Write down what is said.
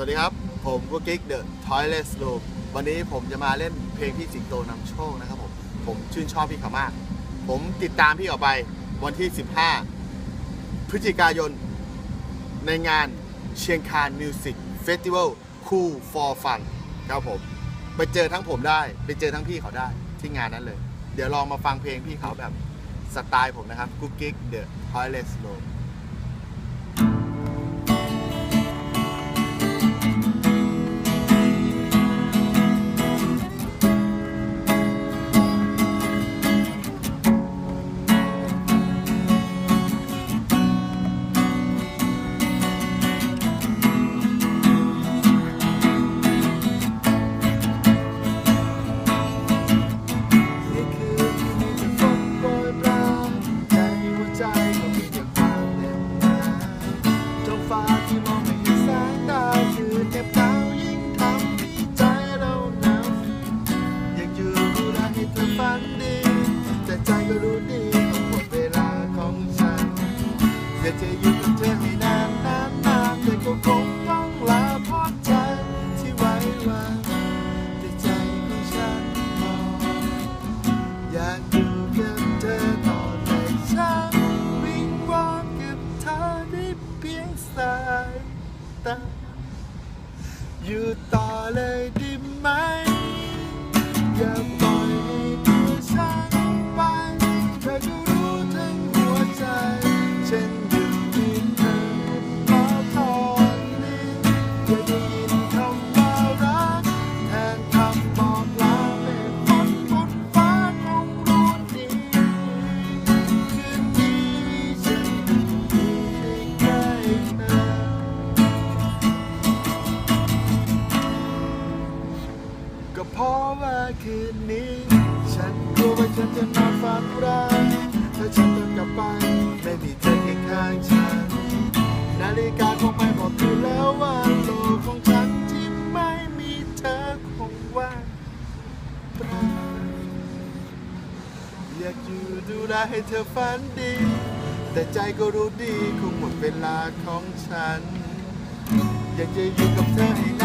วัสดีครับ ผมกุ๊กกิ๊กเดอะทอยเลสลูวันนี้ผมจะมาเล่นเพลงพี่สิงโตนำโชคนะครับผม ผมชื่นชอบพี่เขามาก ผมติดตามพี่ออกไปวันที่ 15 พฤศจิกายน ในงานเชียงคานมิวสิกเฟสติวัลคูลฟอร์ฟันครับผม ไปเจอทั้งผมได้ ไปเจอทั้งพี่เขาได้ที่งานนั้นเลย เดี๋ยวลองมาฟังเพลงพี่เขาแบบสไตล์ผมนะครับกุ๊กกิ๊กเดอะทอยเลสลูป อยากจะอยู่กับเธอให้นานนานนานแต่ก็คงต้องลาพราะใจที่ไว้วางแต่ใจของฉันมองอยากอยู่กับเธอต่อแต่ฉันวิงวอนกับเธอได้เพียงสายตาอยู่ต่อเลยได้ไหมอย่า ก็เพราะว่าคืนนี้ ฉันกลัวว่าฉันจะนอนฝันร้ายถ้าฉันต้องกลับไปไม่มีเธอเคียงข้างฉัน นาฬิกาคงไม่บอกอยู่แล้วว่าโลกของฉันที่ไม่มีเธอคงว่างเปล่าอยากอยู่ดูแลให้เธอฝันดี แต่ใจก็รู้ดีคงหมดเวลาของฉัน อยากจะอยู่กับเธอให้